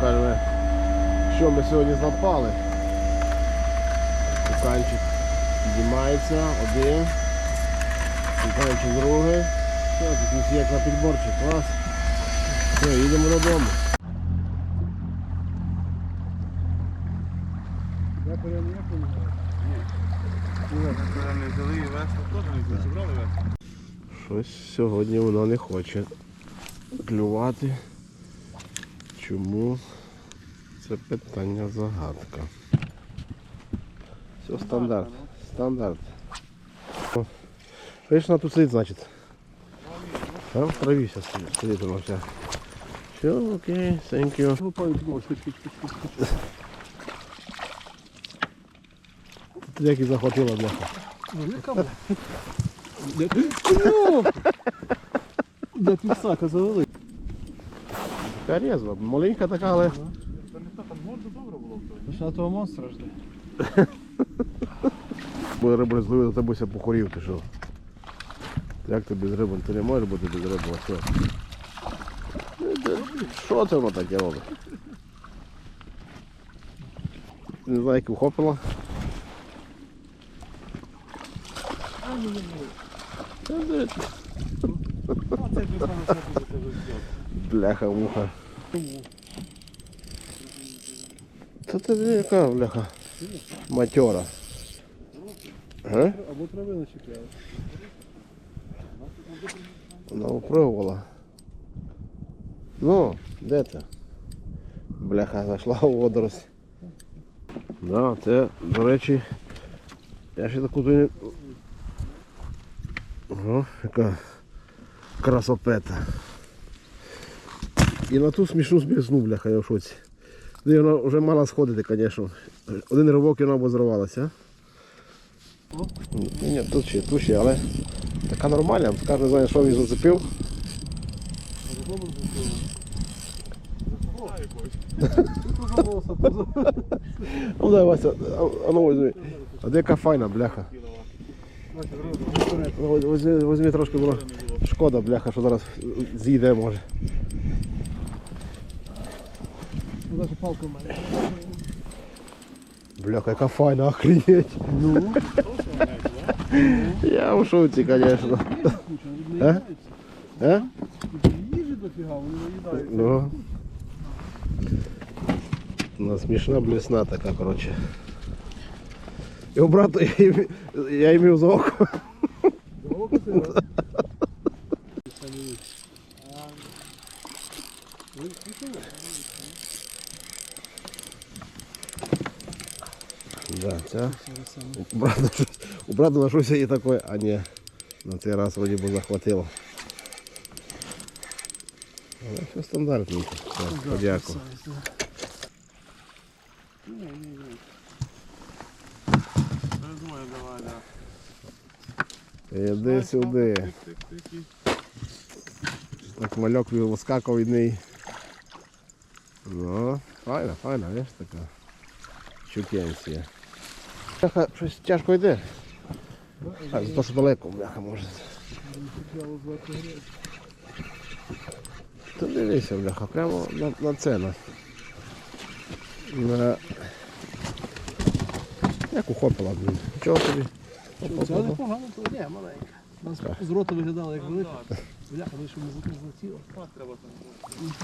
покажемо, що ми сьогодні запали. Куканчик піднімається, один. Куканчик другий. Все, тут всі як на підборчик, клас. Все, їдемо додому. Я перейняв Не взяли і весло не. Зібрали весло? Щось сьогодні воно не хоче клювати. Чому? Це питання загадка. Все стандарт. Стандарт. О, Видиш, на тут сидить, значить. Там в зараз сидить, сидить воно все. Окей, thank you. Як і захватила бляха. Велика? Ну! Де ти сака завели? Така резва, маленька така, але Та не то, там морду добре було той. Ще того монстра жде. Бо риби зловили, то буся похорів, ти що? Як ти без риби? Ти не можеш бути без риби, а що? Ну, Що це воно таке робить? Не знаю, як вхопила. А це ж певно, Бляха, муха. Та це яка бляха? Матьора. Га? Або травили чіпляли. Вона опробувала. Ну, де ти? Бляха, зайшла у водорость. Да, це, до речі, я ще таку. Ого, яка красопета. І на ту смішну збірсну, бляха, я в шоці. Вона вже мала сходити, звісно. Один ривок і вона б зривалася. Ні, тут ще, тут ще, але така нормальна, скажу, не знаю, що він зацепив. Ну дай Вася, а, ну возьми. А де яка файна, бляха. Ну, Возьми, трошки, бро. Шкода, бляха, що зараз з'їде може. Навіть палка в мене. Бляха, яка файна, охренеть. Ну, Я в шоці, звісно. куча, вони А? наїдаються. А? Їжі дофіга, вони наїдаються. Ну. Вона смішна блесна така, коротше. Його брату я, імі- я імів за око. Око да? Ця. У брата, у брата на щось є таке, а ні. На цей раз вроді би захватило. Але все стандартненько. Так, подяку. Передумаю, давай, да. Іди сюди. Так мальок вискакав від неї. Ну, файна, файна, видиш така. Чукенція. Бляха, щось тяжко йде. А, за те, що далеко, бляха, може. Та дивися, бляха, прямо на, на це. На, на... Як ухопила, блін. Чого собі? Це непогано, то ні, маленька. У нас з рота виглядала як велика. Бляха, ми що не злетіло.